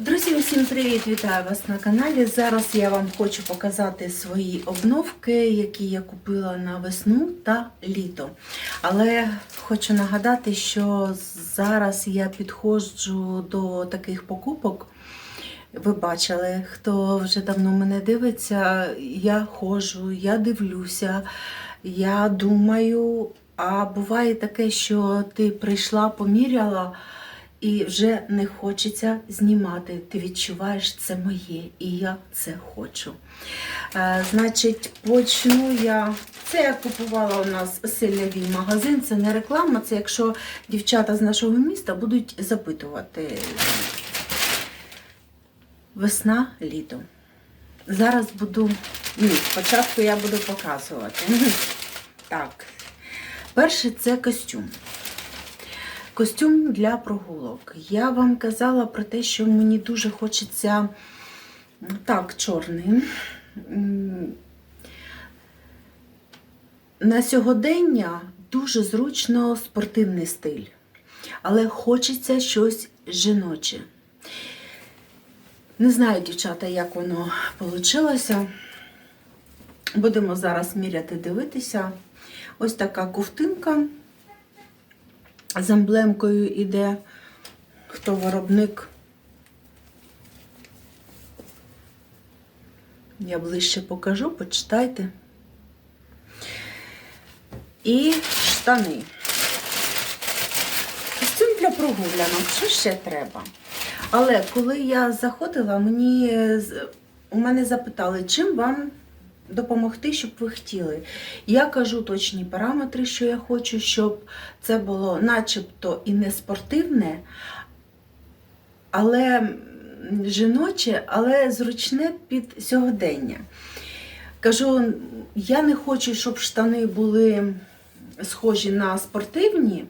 Друзі, усім привіт! Вітаю вас на каналі. Зараз я вам хочу показати свої обновки, які я купила на весну та літо. Але хочу нагадати, що зараз я підходжу до таких покупок. Ви бачили, хто вже давно мене дивиться, я ходжу, я дивлюся, я думаю. А буває таке, що ти прийшла, поміряла і вже не хочеться знімати. Ти відчуваєш це моє, і я це хочу. Е, значить, почну я. Це я купувала у нас сильний магазин, це не реклама, це якщо дівчата з нашого міста будуть запитувати. Весна, літо. Зараз буду. Ні, спочатку я буду показувати. Так. Перше це костюм. Костюм для прогулок. Я вам казала про те, що мені дуже хочеться так, чорний. На сьогодення дуже зручно спортивний стиль, але хочеться щось жіноче. Не знаю, дівчата, як воно вийшло. Будемо зараз міряти, дивитися. Ось така ковтинка з емблемкою іде, хто виробник. Я ближче покажу, почитайте. І штани. Костюм для прогулянок, що ще треба? Але коли я заходила, мені у мене запитали, чим вам допомогти, щоб ви хотіли. Я кажу точні параметри, що я хочу, щоб це було начебто і не спортивне, але жіноче, але зручне під сьогодення. Кажу, я не хочу, щоб штани були схожі на спортивні,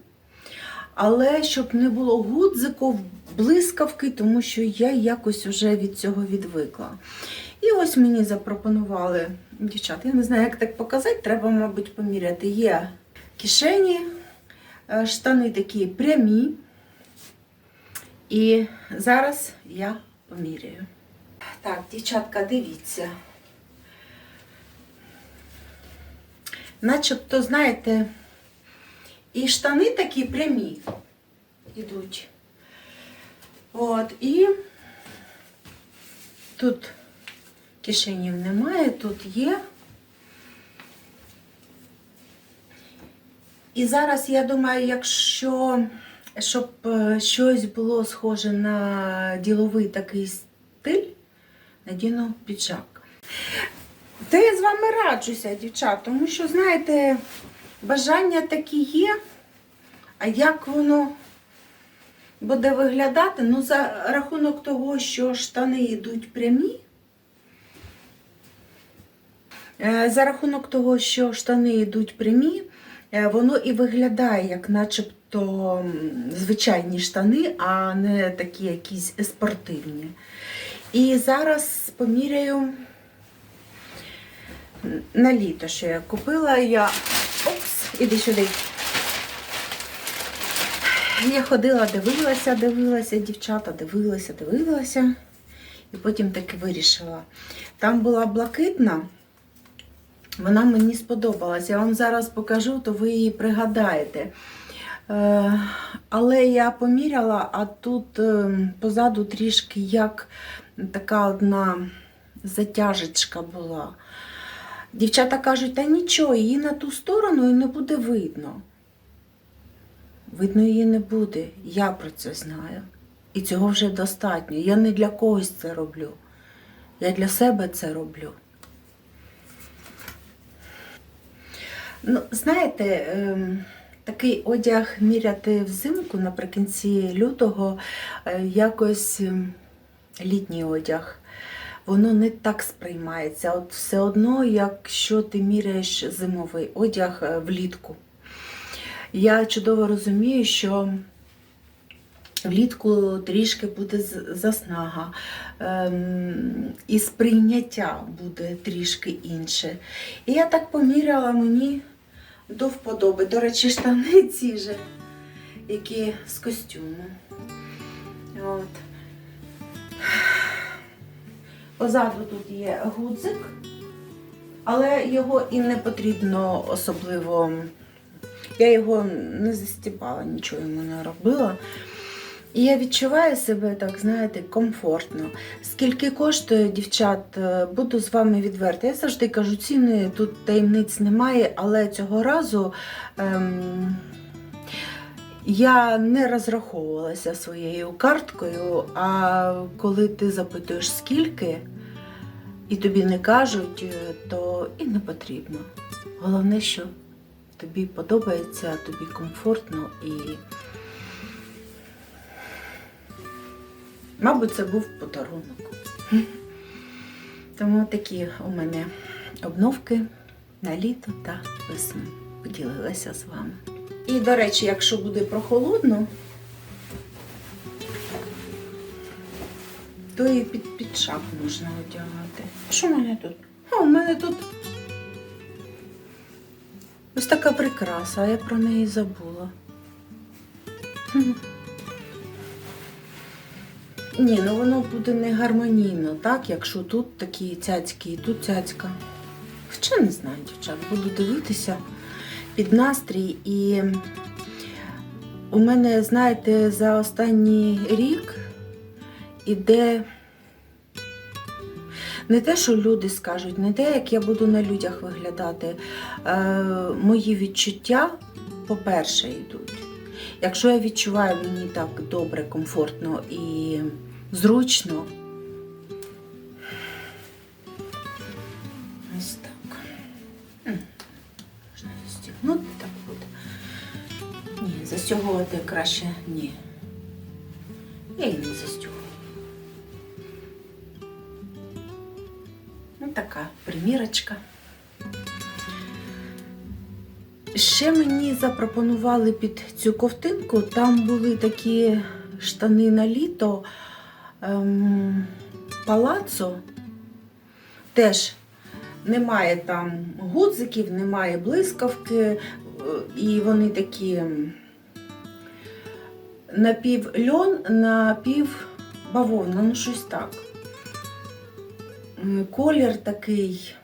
але щоб не було гудзиків, блискавки, тому що я якось вже від цього відвикла. І ось мені запропонували дівчата, я не знаю, як так показати, треба, мабуть, поміряти. Є кишені, е, штани такі прямі. І зараз я поміряю. Так, дівчатка, дивіться. Начебто, знаєте, і штани такі прямі йдуть. От, і тут кишенів немає, тут є. І зараз я думаю, якщо щоб е, щось було схоже на діловий такий стиль, надіну піджак. Та я з вами раджуся, дівчат, тому що, знаєте, бажання такі є, а як воно буде виглядати, ну, за рахунок того, що штани йдуть прямі, За рахунок того, що штани йдуть прямі, е, воно і виглядає як начебто звичайні штани, а не такі якісь спортивні. І зараз поміряю на літо, що я купила. Я. Опс, іди сюди. Я ходила, дивилася, дивилася, дівчата, дивилася, дивилася. І потім таки вирішила. Там була блакитна. Вона мені сподобалась. Я вам зараз покажу, то ви її пригадаєте. Е, але я поміряла, а тут е, позаду трішки як така одна затяжечка була. Дівчата кажуть, та нічого, її на ту сторону і не буде видно. Видно, її не буде. Я про це знаю. І цього вже достатньо. Я не для когось це роблю. Я для себе це роблю. Ну, знаєте, ем, такий одяг міряти взимку наприкінці лютого е, якось ем, літній одяг. Воно не так сприймається. От все одно, якщо ти міряєш зимовий одяг е, влітку. Я чудово розумію, що влітку трішки буде заснага, ем, і сприйняття буде трішки інше. І я так поміряла мені до вподоби. До речі, штани ці же, які з костюму. От. Позаду тут є гудзик, але його і не потрібно особливо. Я його не застібала, нічого йому не робила. І я відчуваю себе, так, знаєте, комфортно. Скільки коштує, дівчат, е, буду з вами відверта. Я завжди кажу, ціни тут таємниць немає, але цього разу ем, я не розраховувалася своєю карткою, а коли ти запитуєш скільки, і тобі не кажуть, е, то і не потрібно. Головне, що тобі подобається, тобі комфортно і. Мабуть, це був подарунок. Тому такі у мене обновки на літо та весну поділилася з вами. І, до речі, якщо буде прохолодно, то і під підшак можна одягати. Що в мене тут? А, у мене тут ось така прикраса, а я про неї забула. Ні, ну воно буде не гармонійно, так, якщо тут такі цяцькі і тут цяцька. Хоча не знаю, дівчат, буду дивитися під настрій. І у мене, знаєте, за останній рік іде не те, що люди скажуть, не те, як я буду на людях виглядати. Е, мої відчуття, по-перше, йдуть. Якщо я відчуваю мені так добре, комфортно і зручно. Ось так. Можна застігнути, так буде. Ні, застягувати краще ні. Я її не застягую. Ну, така примірочка. Ще мені запропонували під цю ковтинку, там були такі штани на літо ем, палацо. Теж немає там гудзиків, немає блискавки, е, і вони такі напів льон, напів бавовна, ну щось так. Колір такий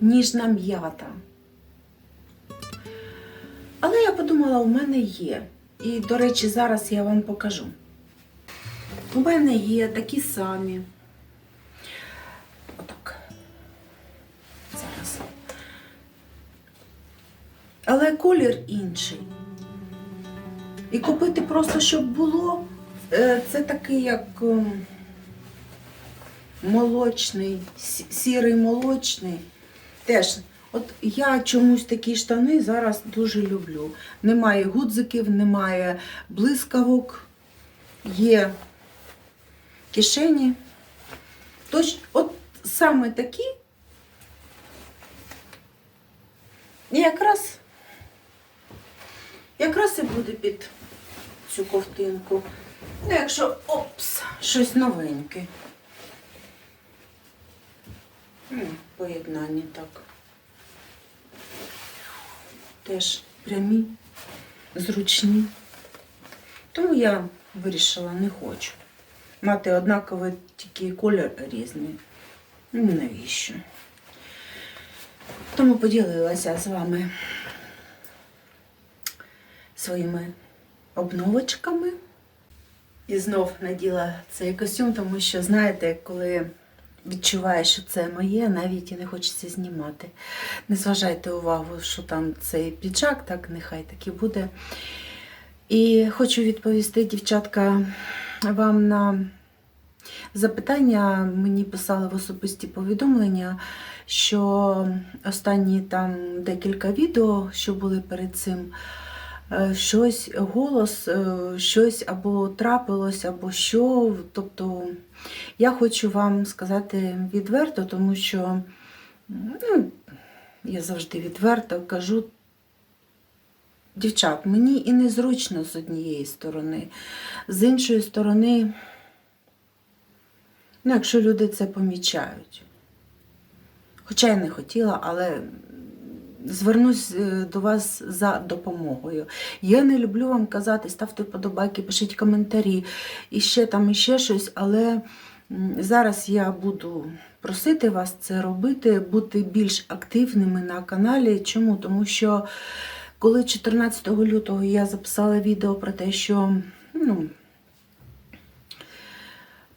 ніжна м'ята. Але я подумала, у мене є. І, до речі, зараз я вам покажу. У мене є такі самі. Отак. Зараз. Але колір інший. І купити просто, щоб було, е, це такий як ем, молочний, сірий молочний. Теж От я чомусь такі штани зараз дуже люблю. Немає гудзиків, немає блискавок, є кишені. Тож, от саме такі. І якраз, якраз і буде під цю ковтинку. Ну, якщо опс, щось новеньке. Поєднання так теж прямі, зручні. Тому я вирішила, не хочу. Мати однаковий тільки колір різний. Ну, навіщо? Тому поділилася з вами своїми обновочками. І знов наділа цей костюм, тому що, знаєте, коли відчуваєш, що це моє, навіть і не хочеться знімати. Не зважайте увагу, що там цей піджак, так нехай так і буде. І хочу відповісти, дівчатка, вам на запитання. Мені писали в особисті повідомлення, що останні там декілька відео, що були перед цим, е, щось, голос, е, щось або трапилось, або що. Тобто я хочу вам сказати відверто, тому що ну, я завжди відверто кажу, дівчат, мені і незручно з однієї сторони, з іншої сторони, ну, якщо люди це помічають. Хоча я не хотіла, але звернусь е, до вас за допомогою. Я не люблю вам казати, ставте вподобайки, пишіть коментарі і ще там, і ще щось, але Зараз я буду просити вас це робити, бути більш активними на каналі. Чому? Тому що коли 14 лютого я записала відео про те, що ну,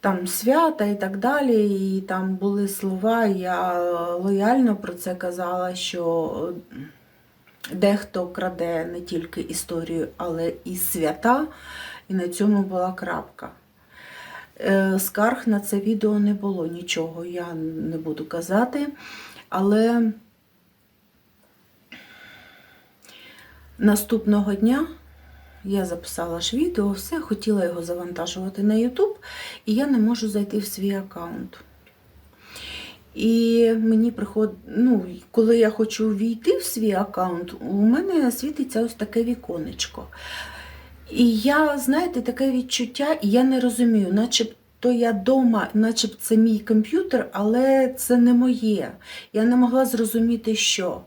там свята і так далі, і там були слова, я лояльно про це казала, що дехто краде не тільки історію, але і свята, і на цьому була крапка. Е, Скарг на це відео не було нічого, я не буду казати, але наступного дня я записала ж відео, все, хотіла його завантажувати на YouTube, і я не можу зайти в свій аккаунт. І мені приходить, ну, коли я хочу війти в свій аккаунт, у мене світиться ось таке віконечко. І я, знаєте, таке відчуття, і я не розумію, начебто я вдома, начебто це мій комп'ютер, але це не моє. Я не могла зрозуміти, що.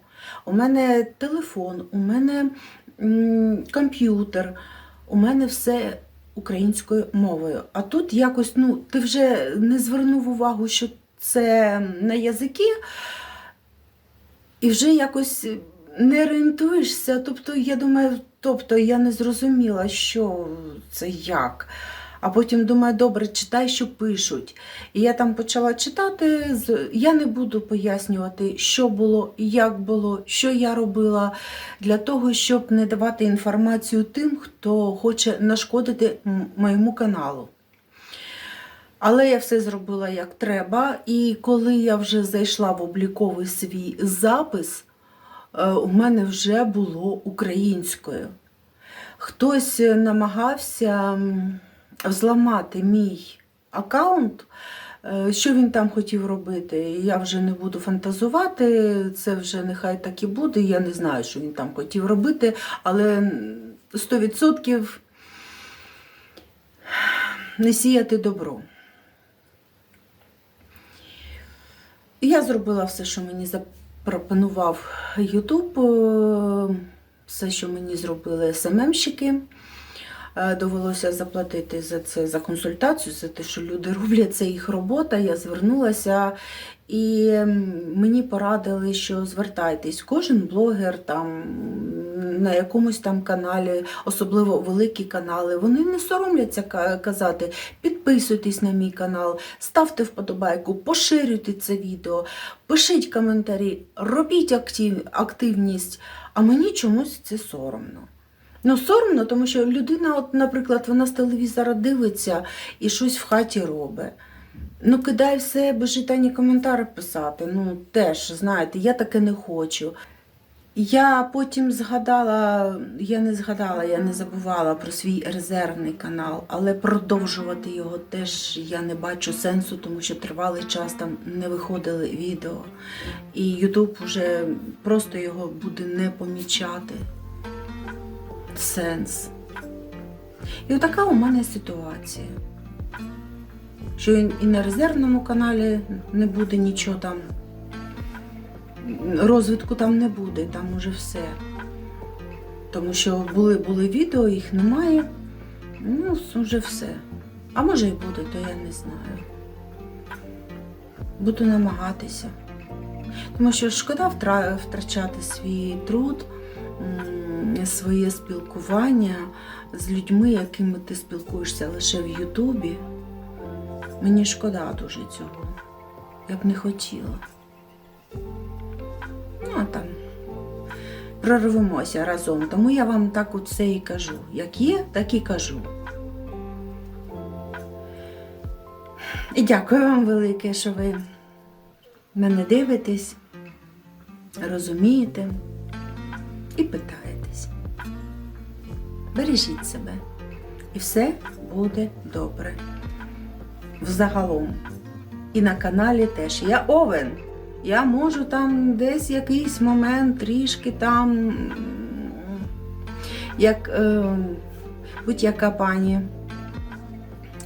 У мене телефон, у мене комп'ютер, у мене все українською мовою. А тут якось, ну, ти вже не звернув увагу, що це на язики, і вже якось не орієнтуєшся. Тобто, я думаю, тобто я не зрозуміла, що це як. А потім думаю, добре, читай, що пишуть. І я там почала читати. Я не буду пояснювати, що було, як було, що я робила, для того, щоб не давати інформацію тим, хто хоче нашкодити моєму каналу. Але я все зробила як треба, і коли я вже зайшла в обліковий свій запис, е, у мене вже було українською. Хтось намагався м, взламати мій аккаунт. Е, Що він там хотів робити? Я вже не буду фантазувати, це вже нехай так і буде. Я не знаю, що він там хотів робити, але 100% не сіяти добро. Я зробила все, що мені запропонував Ютуб, е, все, що мені зробили СММщики. Е, Довелося заплатити за це за консультацію, за те, що люди роблять, це їх робота. Я звернулася і мені порадили, що звертайтесь, кожен блогер там на якомусь там каналі, особливо великі канали, вони не соромляться казати, підписуйтесь на мій канал, ставте вподобайку, поширюйте це відео, пишіть коментарі, робіть актив, активність, а мені чомусь це соромно. Ну, соромно, тому що людина, от, наприклад, вона з телевізора дивиться і щось в хаті робить. Ну, кидай все, без житані коментари писати. Ну, теж, знаєте, я таке не хочу. Я потім згадала, я не згадала, я не забувала про свій резервний канал, але продовжувати його теж я не бачу сенсу, тому що тривалий час там не виходили відео. І Ютуб вже просто його буде не помічати. Сенс. І отака у мене ситуація. Що і на резервному каналі не буде нічого там розвитку там не буде, там уже все. Тому що були, були відео, їх немає. Ну, вже все. А може і буде, то я не знаю. Буду намагатися. Тому що шкода втрачати свій труд, своє спілкування з людьми, якими ти спілкуєшся лише в Ютубі. Мені шкода дуже цього. Я б не хотіла. Ну, а там прорвемося разом. Тому я вам так все і кажу. Як є, так і кажу. І дякую вам велике, що ви мене дивитесь, розумієте і питаєтесь. Бережіть себе, і все буде добре. Взагалом. І на каналі теж. Я Овен. Я можу там десь якийсь момент трішки там, як е, будь-яка пані,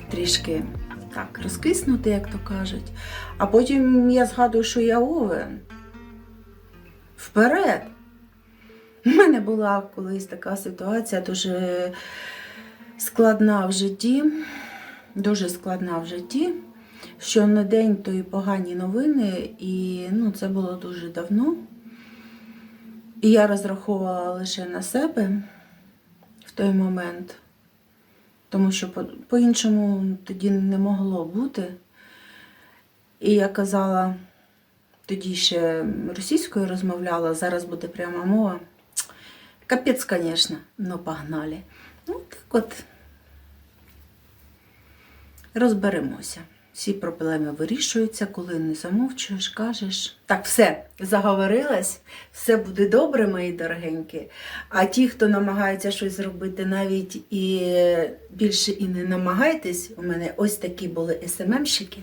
трішки так розкиснути, як то кажуть. А потім я згадую, що я Овен. Вперед! У мене була колись така ситуація дуже складна в житті, дуже складна в житті. що на день то і погані новини, і ну, це було дуже давно. І я розраховувала лише на себе в той момент, тому що по- по-іншому тоді не могло бути. І я казала, тоді ще російською розмовляла, зараз буде пряма мова. Капець, звісно, ну погнали. Ну, так от розберемося. Всі проблеми вирішуються, коли не замовчуєш, кажеш. Так, все, заговорилась, все буде добре, мої дорогенькі. А ті, хто намагається щось зробити, навіть і більше і не намагайтесь, у мене ось такі були СММщики.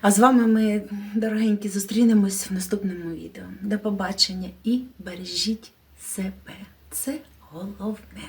А з вами ми, дорогенькі, зустрінемось в наступному відео. До побачення і бережіть себе. Це головне.